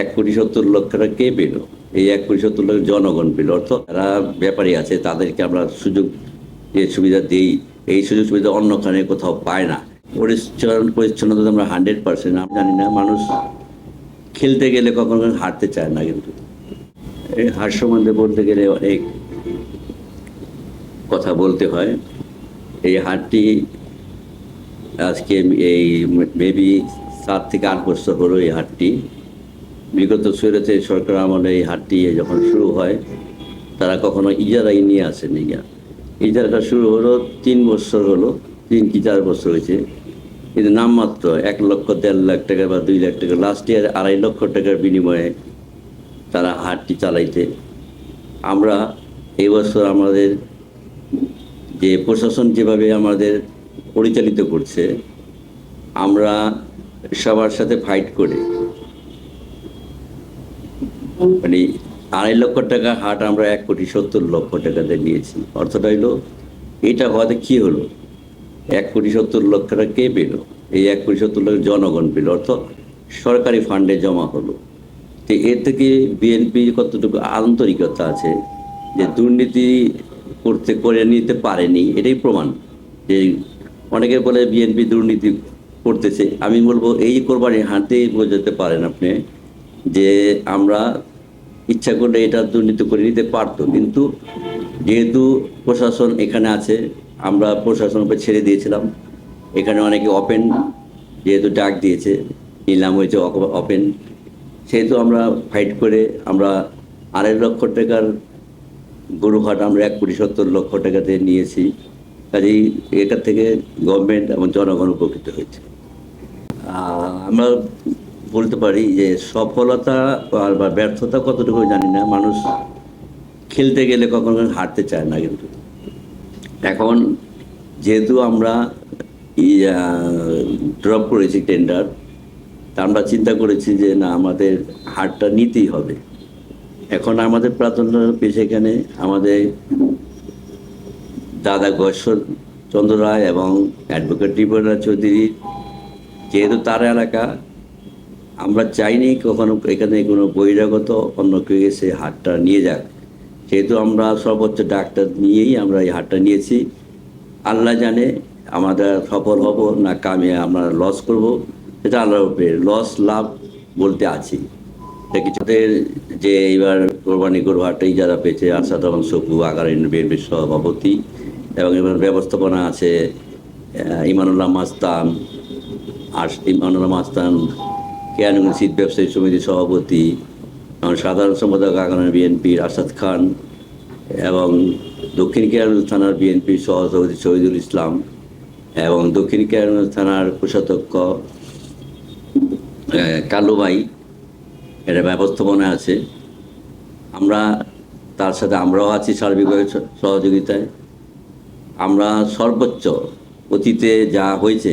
এক কোটি সত্তর লক্ষ টাকা কে পেল? এই এক কোটি সত্তর লক্ষ জনগণ পেল। অর্থ, যারা ব্যাপারী আছে, তাদেরকে আমরা সুযোগ সুবিধা দিই, এই সুযোগ সুবিধা অন্যখানে কোথাও পায় না। পরিচ্ছন্ন, পরিচ্ছন্নতা আমরা হান্ড্রেড পার্সেন্ট আমি জানি না, মানুষ খেলতে গেলে কখনো হারতে চায় না কিন্তু। এই হার সম্বন্ধে বলতে গেলে অনেক কথা বলতে হয়। এই হাটটি আজকে এই মেবি সাত থেকে আট বছর হলো এই হাটটি বিগত সুরতে সরকার আমলে এই হাটটি যখন শুরু হয়, তারা কখনো ইজারাই নিয়ে আসেনি ইজারাটা শুরু হলো তিন বছর হলো, তিন কি চার বছর হয়েছে। কিন্তু নামমাত্র এক লক্ষ দেড় লাখ টাকা বা দুই লাখ টাকা লাস্ট ইয়ার আড়াই লক্ষ টাকার বিনিময়ে তারা হাটটি চালাইতে আমরা এই বছর আমাদের যে প্রশাসন যেভাবে আমাদের পরিচালিত করছে, আমরা সবার সাথে ফাইট করে মানে আড়াই লক্ষ টাকা হাট আমরা এক কোটি সত্তর লক্ষ টাকাতে নিয়েছি। অর্থটা হইল, এটা হওয়াতে কি হলো? এক কোটি সত্তর লক্ষ টাকা কে পেল? এই এক কোটি সত্তর লক্ষ জনগণ পেল, অর্থ সরকারি ফান্ডে জমা হলো। তো এর থেকে বিএনপি কতটুকু আন্তরিকতা আছে যে দুর্নীতি করতে, করে নিতে পারেনি, এটাই প্রমাণ। যে অনেকে বলে বিএনপি দুর্নীতি করতেছে, আমি বলব এই কোরবানি হাতেই বোঝাতে পারেন আপনি যে আমরা ইচ্ছা করলে এটা দুর্নীতি করে নিতে পারতো। কিন্তু যেহেতু প্রশাসন এখানে আছে, আমরা প্রশাসনকে ছেড়ে দিয়েছিলাম। এখানে অনেকে ওপেন যেহেতু ডাক দিয়েছে, নিলাম হয়েছে ওপেন সেহেতু আমরা ফাইট করে আমরা আড়াই লক্ষ টাকার গরুহাট আমরা এক কোটি সত্তর লক্ষ টাকাতে নিয়েছি। কাজেই এটার থেকে গভর্নমেন্ট এবং জনগণ উপকৃত হয়েছে। আমরা বলতে পারি যে সফলতা আর বা ব্যর্থতা কতটুকু জানি না। মানুষ খেলতে গেলে কখনো কখনো হারতে চায় না কিন্তু। এখন যেহেতু আমরা ড্রপ করেছি টেন্ডার তা আমরা চিন্তা করেছি যে না, আমাদের হারটা নিতেই হবে। এখন আমাদের প্রাধান্য পেয়েছে এখানে আমাদের দাদা গশ্বর চন্দ্র রায় এবং অ্যাডভোকেট ত্রিপুরা চৌধুরী। যেহেতু তার এলাকা আমরা চাইনি কখনো এখানে কোনো বহিরাগত অন্য কেউ এসে হাটটা নিয়ে যাক। সেহেতু আমরা সর্বোচ্চ ডাক্তার নিয়েই আমরা এই হাটটা নিয়েছি। আল্লাহ জানে আমাদের সফল হব না কামে আমরা লস করব। সেটা আল্লাহর উপরে লস লাভ বলতে আছি কিছুদের যে এইবার কোরবানি গরু হাটটাই যারা পেয়েছে আশাদ রহমান সকু আগারীন বিএনপির সভাপতি এবং এবার ব্যবস্থাপনা আছে ইমানুল্লাহ মাস্তান আর ইমানুল্লাহ মাস্তান কেয়ানুগঞ্জ শীত ব্যবসায়ী সমিতির সভাপতি এবং সাধারণ সম্পাদক আগামী বিএনপির আসাদ খান এবং দক্ষিণ কেরানীগঞ্জ থানার বিএনপির সহসভাপতি শহীদুল ইসলাম এবং দক্ষিণ কেরানীগঞ্জ থানার কোষাধ্যক্ষ কালুবাই এটা ব্যবস্থাপনা আছে। আমরা, তার সাথে আমরাও আছি সার্বিকভাবে সহযোগিতায়। আমরা সর্বোচ্চ অতীতে যা হয়েছে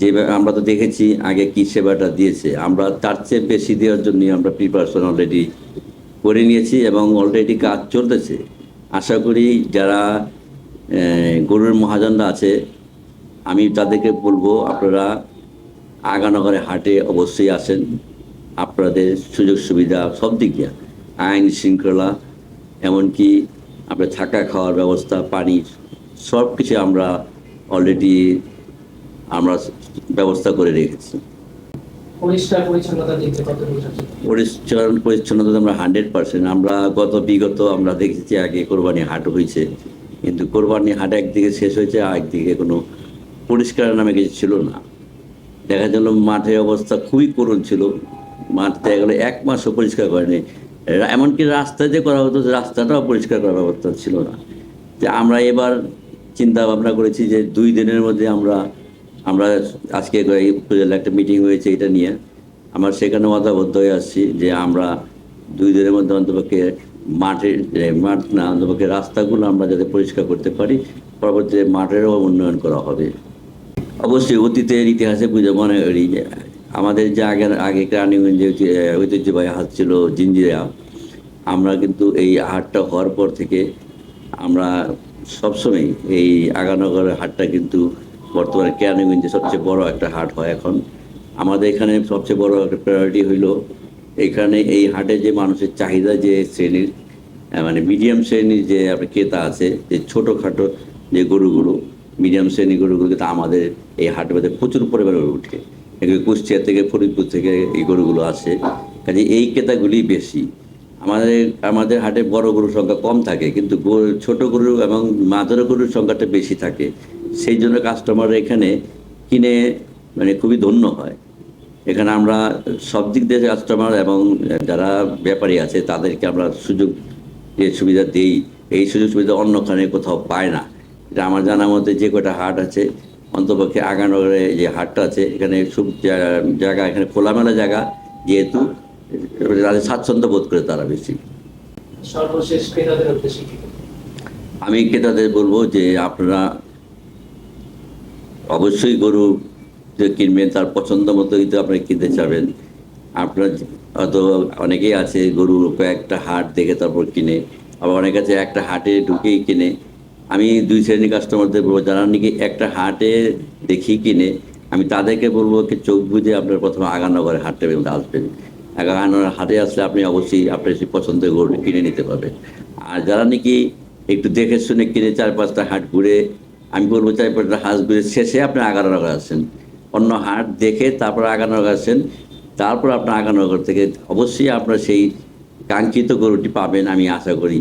যে আমরা তো দেখেছি আগে কি সেবাটা দিয়েছে, আমরা তার চেয়ে বেশি দেওয়ার জন্য আমরা প্রিপারেশন অলরেডি করে নিয়েছি এবং অলরেডি কাজ চলতেছে। আশা করি যারা গরুর মহাজনরা আছে, আমি তাদেরকে বলব আপনারা আগানগরে হাটে অবশ্যই আসেন। আপনাদের সুযোগ সুবিধা সব দিক দিয়ে, আইন শৃঙ্খলা, এমনকি আপনার থাকা খাওয়ার ব্যবস্থা, পানি সব কিছু আমরা অলরেডি আমরা ব্যবস্থা করে রেখেছি। পরিষ্কার পরিচ্ছন্নতা আমরা হান্ড্রেড পার্সেন্ট। আমরা গত বিগত আমরা দেখেছি আগে কোরবানি হাট হয়েছে। কিন্তু কোরবানি হাট একদিকে শেষ হয়েছে আর একদিকে কোনো পরিষ্কার নামে কিছু ছিল না। দেখা গেল মাঠের অবস্থা খুবই করুণ ছিল। মাঠ দেখা গেলো এক মাসও পরিষ্কার করেনি। এমনকি রাস্তা যে করা হতো রাস্তাটাও পরিষ্কার করার ব্যবস্থা ছিল না। যে আমরা এবার চিন্তা ভাবনা করেছি যে দুই দিনের মধ্যে আমরা আমরা আজকে উপজেলা একটা মিটিং হয়েছে এটা নিয়ে। আমরা সেখানে মতাবদ্ধ হয়ে আসছি যে আমরা দুই দিনের মধ্যে অন্তপক্ষে মাঠের মাঠ না, অন্তপক্ষে রাস্তাগুলো আমরা যাতে পরিষ্কার করতে পারি, পরবর্তীতে মাঠেরও উন্নয়ন করা হবে। অবশ্যই অতীতের ইতিহাসে বুঝে মনে করি আমাদের যে আগের আগে রানীগঞ্জে ঐতি- ঐতিহ্যবাহী হাট ছিল জিঞ্জিরা। আমরা কিন্তু এই হাটটা হওয়ার পর থেকে আমরা সবসময় এই আগানগরের হাটটা কিন্তু বর্তমানে কেরানীগঞ্জে সবচেয়ে বড় একটা হাট হয় এখন। আমাদের এখানে সবচেয়ে বড় একটা প্রায়োরিটি হইল এখানে এই হাটে যে মানুষের চাহিদা যে শ্রেণির মানে মিডিয়াম শ্রেণির যে আপনার ক্রেতা আছে, যে ছোটোখাটো যে গরুগুলো মিডিয়াম শ্রেণির গরুগুলো কিন্তু আমাদের এই হাটের মধ্যে প্রচুর পরিমাণে উঠে। এগুলো কুষ্টিয়া থেকে ফরিদপুর থেকে এই গরুগুলো আসে। কাজে এই ক্রেতাগুলি বেশি। আমাদের আমাদের হাটে বড় গরুর সংখ্যা কম থাকে, কিন্তু ছোট গরু এবং মাঝারি গরুর সংখ্যাটা বেশি থাকে। সেই জন্য কাস্টমার এখানে কিনে মানে খুবই ধন্য হয়। এখানে আমরা সব দিক দিয়ে কাস্টমার এবং যারা ব্যাপারী আছে, তাদেরকে আমরা সুযোগ সুবিধা দিই। এই সুযোগ সুবিধা অন্যখানে কোথাও পায় না। এটা আমার জানা মতে যে কটা হাট আছে, অন্তপক্ষে আগানগরে যে হাটটা আছে, এখানে সব জায়গা এখানে খোলামেলা জায়গা, যেহেতু তাদের স্বাচ্ছন্দ্য বোধ করে তারা বেশি। সর্বশেষ ক্রেতাদের উদ্দেশ্যে আমি ক্রেতাদের বলব যে আপনারা অবশ্যই গরু যে কিনবেন তার পছন্দ মতো কিন্তু আপনি কিনতে চাবেন। আপনার হয়তো অনেকেই আছে গরু কয়েকটা হাট দেখে তারপর কিনে আবার অনেক আছে একটা হাটে ঢুকেই কিনে। আমি দুই শ্রেণির কাস্টমারদের বলব যারা নাকি একটা হাটে দেখি কিনে আমি তাদেরকে বলব কি চোখ বুঝে আপনার প্রথমে আগানগরের হাটটা আসবেন। আগানগরের হাতে আসলে আপনি অবশ্যই আপনার সেই পছন্দের গরু কিনে নিতে পারবেন। আর যারা নাকি একটু দেখে শুনে কিনে চার পাঁচটা হাট ঘুরে, আমি বলব চার পাঁচটা হাঁস ঘুরে শেষে আপনি আগানো আগানগর আসেন। অন্য হাট দেখে তারপর আগানগর আসেন, তারপর আপনার আগানগর থেকে অবশ্যই আপনার সেই কাঙ্ক্ষিত গরুটি পাবেন আমি আশা করি।